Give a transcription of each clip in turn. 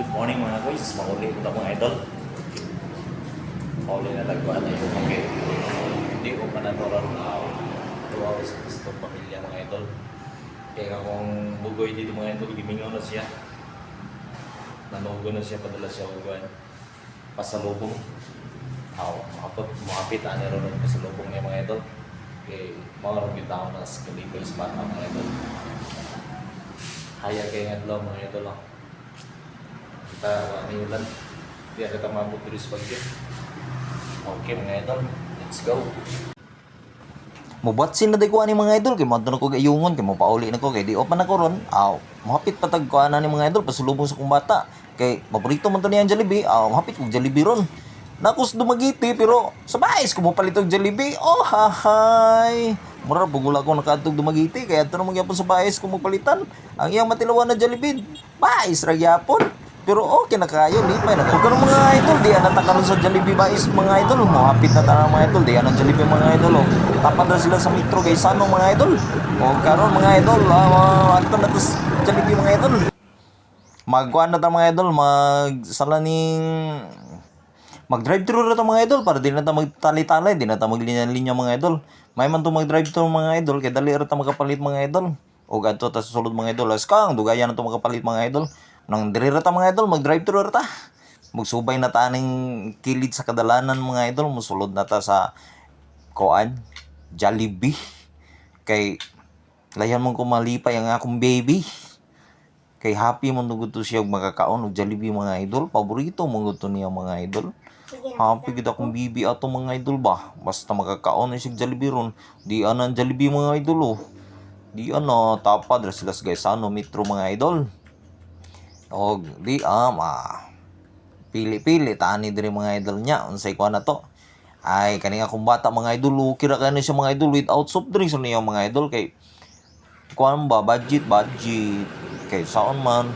Good morning mga guys, mahuli ko na mga idol. Mahuli na tagpuan na yung okay. Hindi ko pa natural na tuwa ko sa gusto pamilya mga idol. Kaya kung bugoy dito mga idol, gimingaw na siya. Nanugo na siya, padala siya ugan. Pasalubong. Aw, makapot, makapit ani ron ng pasalubong niya mga idol. Kaya mga rin kita ako na sa kalibay sa mga idol. Haya kayo nga lang mga idol. ah. Ano yun lang. Hindi kita mabot sa bagyo. Okay mga idol, let's go. Mubat sin na ko ani mga idol kay madto na ko gayungon kay mapauli na ko kay di opa na ko ron. Aw, mahapit patag ko ana ni mga idol pasulubong sa kong bata. Kay paborito man to niya ang Jollibee. Aw, mahapit kog Jollibee ron. Nakos dumagiti pero sa bayis ko palit og Jollibee. Oh, hahay. Mura bugula ko nakadtog dumagiti kay adto na mo gyapon sa bayis ko magpalitan. Ang iyang matilawan na Jollibee. Bayis ra gyapon. Pero okay na kayo, lipay na. Huwag ka ng mga idol, di yan natakaroon sa Jollibee Bais mga idol. Muhapit na tayo mga idol, di yan ang Jollibee mga idol. Oh. Tapad na sila sa metro kay Sano mga idol. O karon mga idol, uh, ato na to Jollibee mga idol. Magkuhan na tayo mga idol, magsalaning mag-drive thru na to mga idol para di na ta magtali-tali, di na ta maglinya-linya mga idol. May man to mag-drive thru mga idol, kay dali ra ta makapalit mga idol. O gadto ta sa sulod mga idol, askang dugayan na to makapalit mga idol. Nang diri ra ta mga idol, mag-drive thru ra ta. Magsubay na ta ning kilid sa kadalanan mga idol, musulod na ta sa koan, Jollibee. Kay layan mong kumalipay ang akong baby. Kay happy mo nugod to siya og makakaon og Jollibee mga idol. Paborito mo to niya mga idol. Happy gid akong bibi ato mga idol ba. Basta makakaon na siya Jollibee ron. Di ana ang Jollibee mga idol oh. Di ano tapad sila guys ano metro mga idol. Og di ama. Pili-pili tani diri mga idol niya. Unsay kuan na to. Ay kani akong bata mga idol. Kira kani siya mga idol without soft drinks niya mga idol. Kay kuan ba? Budget budget. Kay saon man?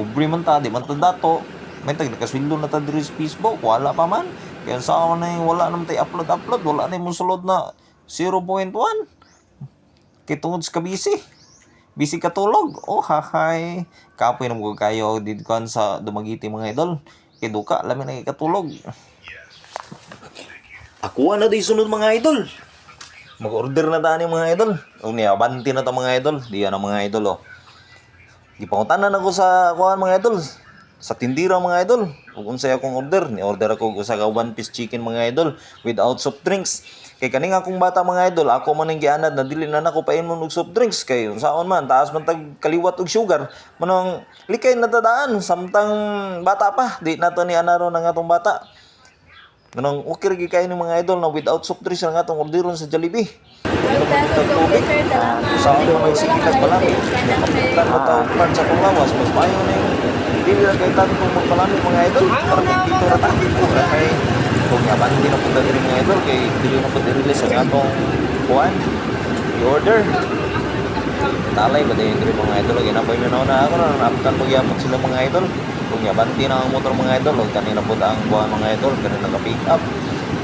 Pobre man ta di man ta dato. May tag nakasweldo na ta diri sa Facebook. Wala pa man. Kaya saon na wala naman tay upload upload. Wala na yung sulod na 0.1 kay tungod sa kabisi busy katulog oh hahay kapoy na kayo dito kan sa dumagiti mga idol kay duka lamin na katulog ako na di sunod mga idol Mag-order na tayo mga idol. O niya, banti na to mga idol. Di yan ang mga idol oh. Gipangutanan ako sa kuhan mga idol. Sa tindira mga idol. Kung unsay akong order, ni order ako usa ka one piece chicken mga idol without soft drinks. Kay kaning akong bata mga idol, ako man ang gianad na dili na nako painom og soft drinks kay unsaon man taas man tag kaliwat og sugar. Manong likay na tadaan samtang bata pa, di nato ni anaro ng atong bata. Ganang okay rin kayo ng mga idol na without soft drinks ang atong orderon sa Jollibee. Tubig. Sa ako may sikikat pa lang. Kapitan mo tao pan sa kong lawas. Mas mayo na yung hindi lang kayo tayo kung magpalami mga idol. Para kung dito na tayo. Kaya kay kung yaman na punta diri mga idol. Kay hindi na punta release ang atong kuhan. I-order. Talay ba din diri mga idol. Ginapay nyo na una ako na naaptan magyapon sila mga idol. Kung yabanti na ang motor mga idol. Huwag kanina po ang buwan mga idol. Kanina naka-pick up.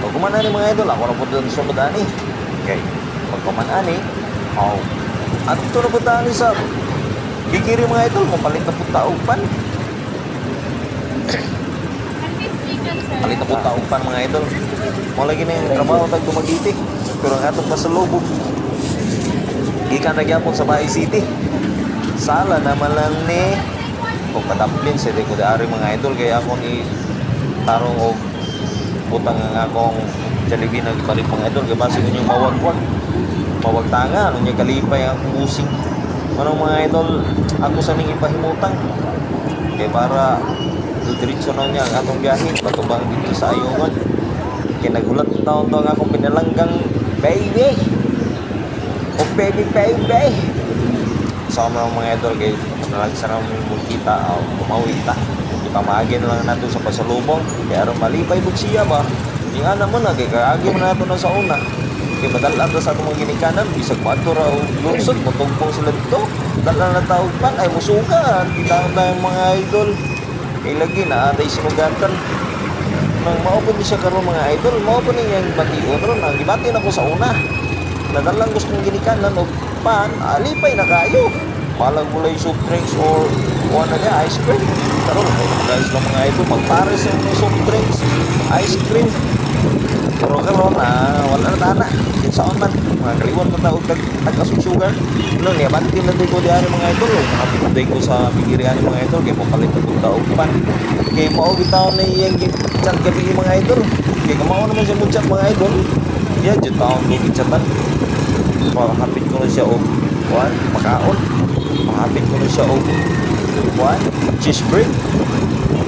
Pag kumana ni mga idol, ako na po doon sunod ani. Okay. Pag kumana ni, oh. At ito na po ani sa Gigiri mga idol, mapalit na po taupan. Palit na po taupan mga idol. Mo lagi na yung trabaho tag dumagiti. Pero ang atong pasalubog. Gikan na gyapon sa Bahay City. Sala naman lang ni o kadaplin sa ko dari mga idol. Kaya ako ni tarong og utang nga akong Jollibee nagpalit mga idol. Kaya basi yung mawagwag. Mawagtanga ano niya kalipay ang musing ano mga idol ako sa ning ipahimutang. Kaya para diretso na niya ang atong biyahe batubang dito sa ayungan. Kaya nagulat taon to ang akong pinalanggang baby oh baby baby sa mga mga idol kay nalang sa mong kita o kumawi ta ipamagi na lang nato sa pasalubong. Kaya aron malipay bug siya ba? Yung ana mo na kay kaagi mo na nato na sa una. Kay madala ta sa atong mga ginikanan? Bisag mato ra og lungsod motugpong sila dito. Dala na tawag pan ay musukan. Kita na yung mga idol. Kay lagi na atay sinugatan nang maupon siya karon mga idol maupon niya yung bation ron ang gibati na ko sa una nadalang gusto kong ginikanan o pan alipay na kayo palang gulay soup drinks or kuha na niya ice cream karon na sila mga idol. Magpares yung soft drinks, ice cream. Pero karon ah, wala na tana. Saan man, mga kaliwan mo tao kag nagkasong sugar. No, niya banti na ko diyan mga idol. Mga pinday ko sa pigirian mga idol kay papalit na kong tao pa. Kay mao bitaw na iyang chat gabi mga idol. Kay kamao naman siya mo chat mga idol. Yeah, jud taon ko gitsatan. Makahapit ko na siya og kuan, makaon. Makahapit ko na siya og kuan, cheese bread.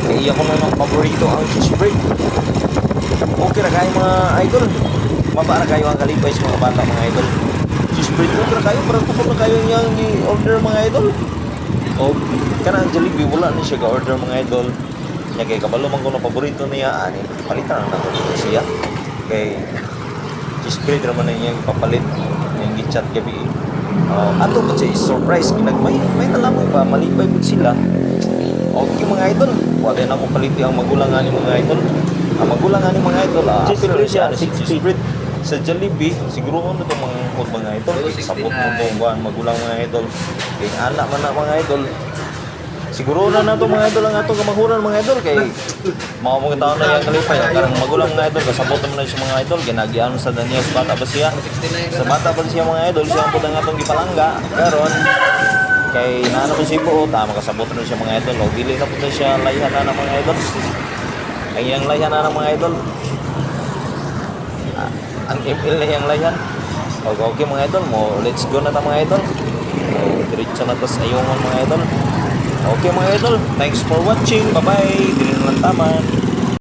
Kaya ko na ng paborito ang cheese bread. Okay na kayo mga idol. Mabara kayo ang kalipay mga bata mga idol. Cheese bread okay na kayo. Parang tukol na kayo yung i-order mga idol. O kanang Jollibee wala na siya ga-order mga idol. Nya kay kabalo man ko na paborito niya ani. Palitan na ako siya. Kay cheese bread naman na iyang papalit gichat gabi. Uh, ato ba siya surprise ginagmay may nalamoy pa malipay po sila Okay mga idol, wala na akong paliti ang magulang nga ni mga idol. Ang magulang nga ni mga idol, ah, apil bread siya, si 60. cheese bread. Sa Jollibee, siguro ano itong mga mga idol. Sabot mo 69. itong buwan, magulang mga idol. Kaya anak man na mga idol. Siguro na na itong mga idol ang atong kamahuran mga idol. Kay mga mga tao na yung kalipay. Ang karang magulang mga idol, kasabot naman na siya mga idol. Ginagiyan sa Daniel sa bata ba siya? 69 Sa bata ba mga idol, siya ang putang atong gipalangga. Karon kay naano man siya po, tama kasabot na siya mga idol. O dili na po na siya layhan na ng mga idol. Ang iyang layhan na ng mga idol. Ah, ang email na iyang layhan. O okay mga idol mo, let's go na ta mga idol. O diretso na tas ayungan mga idol. Okay mga idol, thanks for watching. Bye-bye. Dili na lang taman.